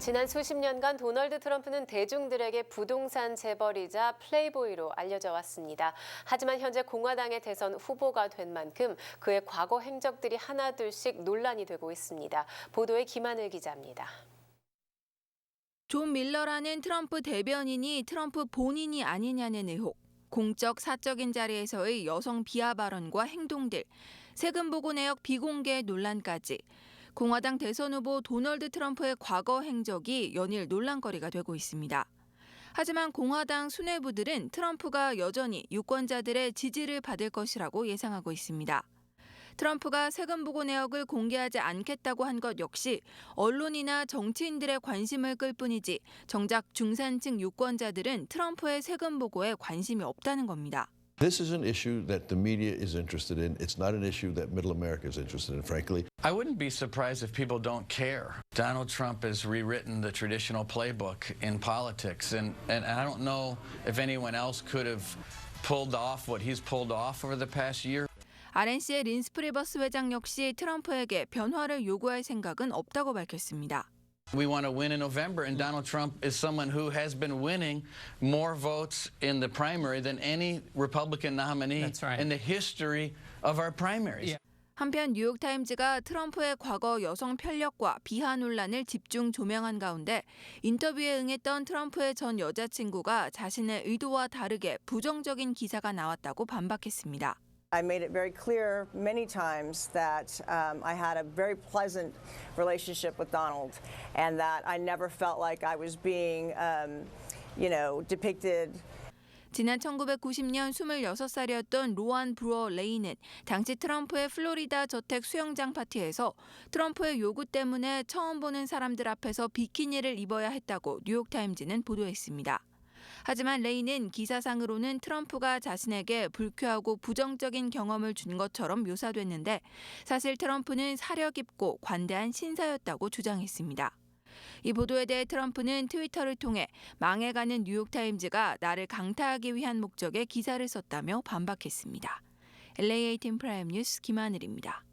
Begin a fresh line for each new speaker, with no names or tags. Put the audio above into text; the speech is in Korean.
지난 수십 년간 도널드 트럼프는 대중들에게 부동산 재벌이자 플레이보이로 알려져 왔습니다. 하지만 현재 공화당의 대선 후보가 된 만큼 그의 과거 행적들이 하나둘씩 논란이 되고 있습니다. 보도에 김하늘 기자입니다.
존 밀러라는 트럼프 대변인이 트럼프 본인이 아니냐는 의혹, 공적 사적인 자리에서의 여성 비하 발언과 행동들, 세금 보고 내역 비공개 논란까지 공화당 대선 후보 도널드 트럼프의 과거 행적이 연일 논란거리가 되고 있습니다. 하지만 공화당 수뇌부들은 트럼프가 여전히 유권자들의 지지를 받을 것이라고 예상하고 있습니다. 트럼프가 세금 보고 내역을 공개하지 않겠다고 한 것 역시 언론이나 정치인들의 관심을 끌 뿐이지 정작 중산층 유권자들은 트럼프의 세금 보고에 관심이 없다는 겁니다.
This is an issue that the media is interested in. It's not an issue that middle America is interested in, frankly.
I wouldn't be surprised if people don't care. Donald Trump has rewritten the traditional playbook in politics, and, and I don't know if anyone else could have pulled off what he's pulled off over the past year.
RNC의 린스 프리버스 회장 역시 트럼프에게 변화를 요구할 생각은 없다고 밝혔습니다.
We want to win in November, and Donald Trump is someone who has been winning more votes in the primary than any Republican nominee
right.
in the history of our primaries.
Yeah.
한편 뉴욕타임즈가 트럼프의 과거 여성 편력과 비하 논란을 집중 조명한 가운데 인터뷰에 응했던 트럼프의 전 여자친구가 자신의 의도와 다르게 부정적인 기사가 나왔다고 반박했습니다.
I made it very clear many times that um, I had a very pleasant relationship with Donald and that I never felt like I was being, um, you know, depicted
지난 1990년 26살이었던 로안 브루어 레이는 당시 트럼프의 플로리다 저택 수영장 파티에서 트럼프의 요구 때문에 처음 보는 사람들 앞에서 비키니를 입어야 했다고 뉴욕타임즈는 보도했습니다. 하지만 레이는 기사상으로는 트럼프가 자신에게 불쾌하고 부정적인 경험을 준 것처럼 묘사됐는데 사실 트럼프는 사려 깊고 관대한 신사였다고 주장했습니다. 이 보도에 대해 트럼프는 트위터를 통해 망해가는 뉴욕타임즈가 나를 강타하기 위한 목적의 기사를 썼다며 반박했습니다. LA18 프라임 뉴스 김하늘입니다.